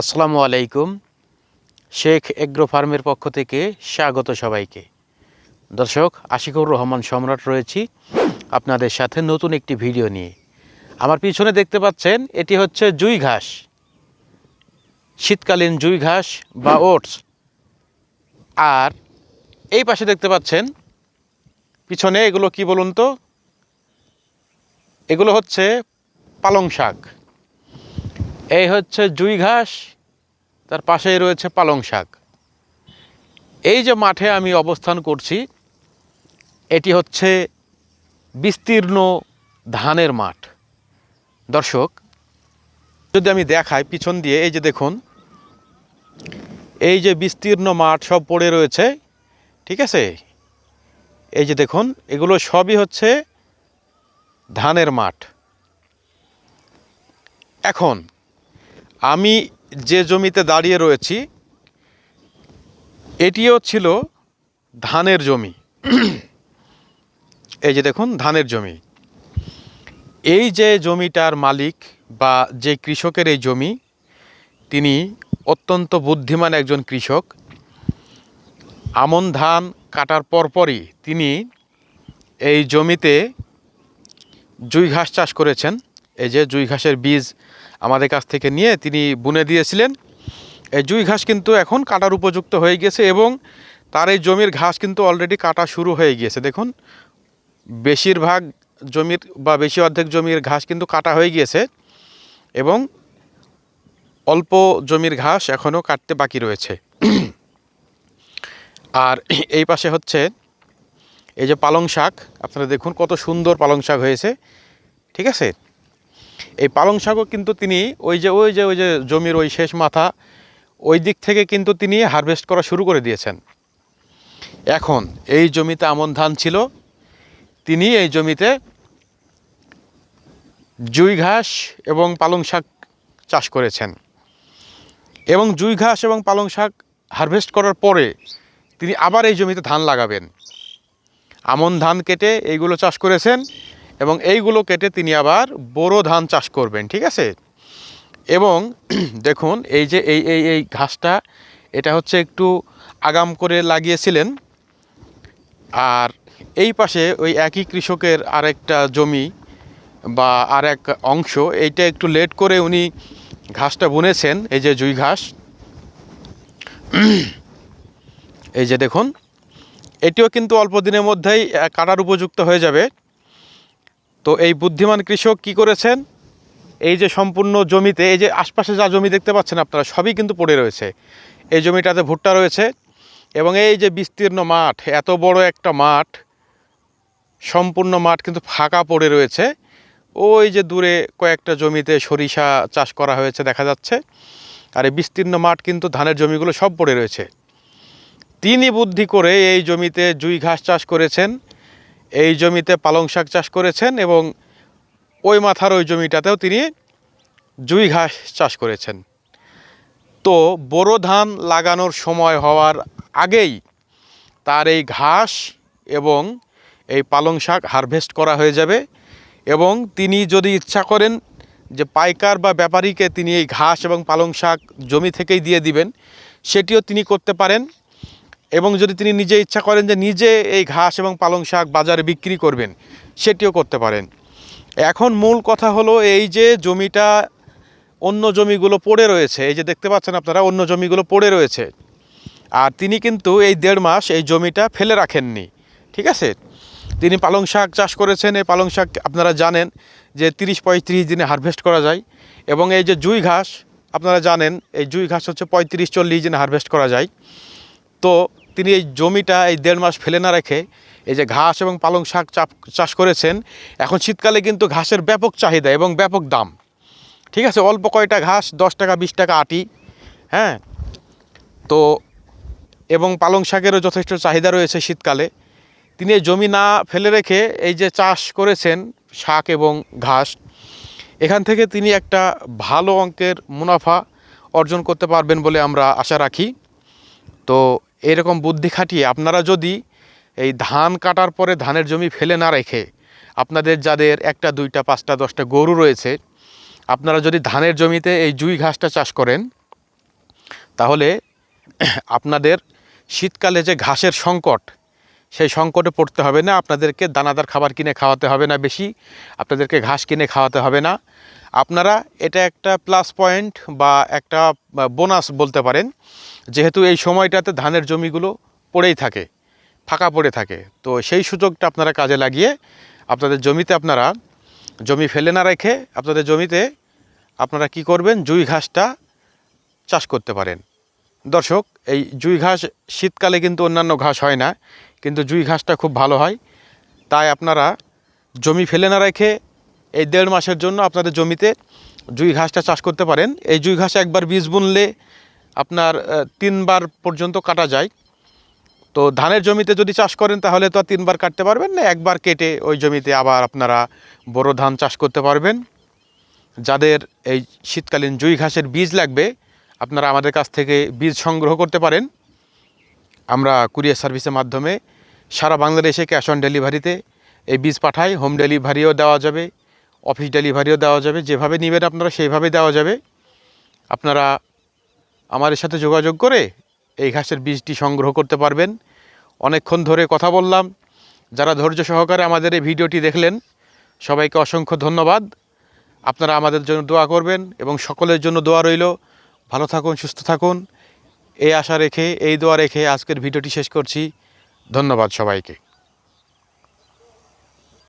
আসসালামু আলাইকুম। শেখ এগ্রো ফার্মের পক্ষ থেকে স্বাগত সবাইকে। দর্শক, আশিকুর রহমান সম্রাট রয়েছি আপনাদের সাথে নতুন একটি ভিডিও নিয়ে। আমার পিছনে দেখতে পাচ্ছেন, এটি হচ্ছে জুই ঘাস। শীতকালীন জুই ঘাস বা ওটস। আর এই পাশে দেখতে পাচ্ছেন, পিছনে এগুলো কি বলুন তো? এগুলো হচ্ছে পালং শাক। এই হচ্ছে জুই ঘাস, তার পাশেই রয়েছে পালং শাক। এই যে মাঠে আমি অবস্থান করছি, এটি হচ্ছে বিস্তীর্ণ ধানের মাঠ। দর্শক, যদি আমি দেখাই পিছন দিয়ে, এই যে দেখুন, এই যে বিস্তীর্ণ মাঠ সব পড়ে রয়েছে, ঠিক আছে? এই যে দেখুন, এগুলো সবই হচ্ছে ধানের মাঠ। এখন আমি যে জমিতে দাঁড়িয়ে রয়েছি, এটিও ছিল ধানের জমি। এই যে দেখুন, ধানের জমি। এই যে জমিটার মালিক বা যে কৃষকের এই জমি, তিনি অত্যন্ত বুদ্ধিমান একজন কৃষক। আমন ধান কাটার পরপরই তিনি এই জমিতে জুই ঘাস চাষ করেছেন। এই যে জুই ঘাসের বীজ আমাদের কাছ থেকে নিয়ে তিনি বুনে দিয়েছিলেন। এই জুই ঘাস কিন্তু এখন কাটার উপযুক্ত হয়ে গেছে এবং তার এই জমির ঘাস কিন্তু অলরেডি কাটা শুরু হয়ে গিয়েছে। দেখুন, বেশিরভাগ জমির বা বেশি অর্ধেক জমির ঘাস কিন্তু কাটা হয়ে গিয়েছে এবং অল্প জমির ঘাস এখনও কাটতে বাকি রয়েছে। আর এই পাশে হচ্ছে এই যে পালং শাক, আপনারা দেখুন কত সুন্দর পালং শাক হয়েছে। ঠিক আছে? এই পালং শাকও কিন্তু তিনি ওই যে ওই যে ওই যে জমির ওই শেষ মাথা, ওই দিক থেকে কিন্তু তিনি হারভেস্ট করা শুরু করে দিয়েছেন। এখন এই জমিতে আমন ধান ছিল, তিনি এই জমিতে জুই ঘাস এবং পালং শাক চাষ করেছেন। এবং জুই ঘাস এবং পালং শাক হারভেস্ট করার পরে তিনি আবার এই জমিতে ধান লাগাবেন। আমন ধান কেটে এইগুলো চাষ করেছেন এবং এইগুলো কেটে তিনি আবার বোরো ধান চাষ করবেন, ঠিক আছে? এবং দেখুন, এই যে এই এই এই ঘাসটা, এটা হচ্ছে একটু আগাম করে লাগিয়েছিলেন। আর এই পাশে ওই একই কৃষকের আরেকটা জমি বা আর এক অংশ, এইটা একটু লেট করে উনি ঘাসটা বুনেছেন, এই যে জুই ঘাস। এই যে দেখুন, এটিও কিন্তু অল্প দিনের মধ্যেই কাটার উপযুক্ত হয়ে যাবে। তো এই বুদ্ধিমান কৃষক কি করেছেন? এই যে সম্পূর্ণ জমিতে, এই যে আশপাশে যা জমি দেখতে পাচ্ছেন আপনারা, সবই কিন্তু পড়ে রয়েছে। এই জমিটাতে ভুট্টা রয়েছে এবং এই যে বিস্তীর্ণ মাঠ, এত বড় একটা মাঠ, সম্পূর্ণ মাঠ কিন্তু ফাঁকা পড়ে রয়েছে। ওই যে দূরে কয়েকটা জমিতে সরিষা চাষ করা হয়েছে, দেখা যাচ্ছে। আর এই বিস্তীর্ণ মাঠ কিন্তু ধানের জমিগুলো সব পড়ে রয়েছে। তিনি বুদ্ধি করে এই জমিতে জুই ঘাস চাষ করেছেন। এই জমিতে পালং শাক চাষ করেছেন এবং ওই মাথার ওই জমিটাতেও তিনি জুই ঘাস চাষ করেছেন। তো বোরো ধান লাগানোর সময় হওয়ার আগেই তার এই ঘাস এবং এই পালং শাক হারভেস্ট করা হয়ে যাবে এবং তিনি যদি ইচ্ছা করেন যে পাইকার বা ব্যাপারীকে তিনি এই ঘাস এবং পালং শাক জমি থেকেই দিয়ে দিবেন, সেটিও তিনি করতে পারেন। এবং যদি তিনি নিজে ইচ্ছা করেন যে নিজে এই ঘাস এবং পালং শাক বাজারে বিক্রি করবেন, সেটিও করতে পারেন। এখন মূল কথা হলো এই যে জমিটা অন্য জমিগুলো পড়ে রয়েছে, এই যে দেখতে পাচ্ছেন আপনারা, অন্য জমিগুলো পড়ে রয়েছে। আর তিনি কিন্তু এই দেড় মাস এই জমিটা ফেলে রাখেননি, ঠিক আছে? তিনি পালং শাক চাষ করেছেন, এই পালং শাক আপনারা জানেন যে তিরিশ পঁয়ত্রিশ দিনে হারভেস্ট করা যায় এবং এই যে জুই ঘাস, আপনারা জানেন, এই জুই ঘাস হচ্ছে পঁয়ত্রিশ চল্লিশ দিনে হারভেস্ট করা যায়। তো তিনি এই জমিটা এই দেড় মাস ফেলে না রেখে এই যে ঘাস এবং পালং শাক চাষ করেছেন, এখন শীতকালে কিন্তু ঘাসের ব্যাপক চাহিদা এবং ব্যাপক দাম। ঠিক আছে, অল্প কয়টা ঘাস, দশ টাকা, বিশ টাকা আটি হ্যাঁ? তো এবং পালং শাকেরও যথেষ্ট চাহিদা রয়েছে শীতকালে। তিনি জমি না ফেলে রেখে এই যে চাষ করেছেন শাক এবং ঘাস, এখান থেকে তিনি একটা ভালো অঙ্কের মুনাফা অর্জন করতে পারবেন বলে আমরা আশা রাখি। তো এরকম বুদ্ধি খাটিয়ে আপনারা যদি এই ধান কাটার পরে ধানের জমি ফেলে না রেখে আপনাদের যাদের একটা, দুইটা, পাঁচটা, দশটা গরু রয়েছে, আপনারা যদি ধানের জমিতে এই জুই ঘাসটা চাষ করেন, তাহলে আপনাদের শীতকালে যে ঘাসের সংকট, সেই সংকটে পড়তে হবে না। আপনাদেরকে দানাদার খাবার কিনে খাওয়াতে হবে না বেশি, আপনাদেরকে ঘাস কিনে খাওয়াতে হবে না। আপনারা এটা একটা প্লাস পয়েন্ট বা একটা বোনাস বলতে পারেন, যেহেতু এই সময়টাতে ধানের জমিগুলো পড়েই থাকে, ফাঁকা পড়ে থাকে। তো সেই সুযোগটা আপনারা কাজে লাগিয়ে আপনাদের জমিতে আপনারা জমি ফেলে না রেখে আপনাদের জমিতে আপনারা কি করবেন? জুই ঘাসটা চাষ করতে পারেন। দর্শক, এই জুই ঘাস শীতকালে কিন্তু অন্যান্য ঘাস হয় না, কিন্তু জুই ঘাসটা খুব ভালো হয়। তাই আপনারা জমি ফেলে না রেখে এই দেড় মাসের জন্য আপনাদের জমিতে জুই ঘাসটা চাষ করতে পারেন। এই জুই ঘাস একবার বীজ বুনলে আপনার তিনবার পর্যন্ত কাটা যায়। তো ধানের জমিতে যদি চাষ করেন তাহলে তো আর তিনবার কাটতে পারবেন না, একবার কেটে ওই জমিতে আবার আপনারা বড় ধান চাষ করতে পারবেন। যাদের এই শীতকালীন জুই ঘাসের বীজ লাগবে, আপনারা আমাদের কাছ থেকে বীজ সংগ্রহ করতে পারেন। আমরা কুরিয়ার সার্ভিসের মাধ্যমে সারা বাংলাদেশে ক্যাশ অন ডেলিভারিতে এই বীজ পাঠাই, হোম ডেলিভারিও দেওয়া যাবে। অফিস ডেলিভারিও দেওয়া যাবে, যেভাবে নেবেন আপনারা সেইভাবে দেওয়া যাবে। আপনারা আমার সাথে যোগাযোগ করে এই ঘাসের বীজটি সংগ্রহ করতে পারবেন। অনেকক্ষণ ধরে কথা বললাম। যারা ধৈর্য সহকারে আমাদের এই ভিডিওটি দেখলেন, সবাইকে অসংখ্য ধন্যবাদ। আপনারা আমাদের জন্য দোয়া করবেন এবং সকলের জন্য দোয়া রইল। ভালো থাকুন, সুস্থ থাকুন। এই আশা রেখে, এই দোয়া রেখে আজকের ভিডিওটি শেষ করছি। ধন্যবাদ সবাইকে।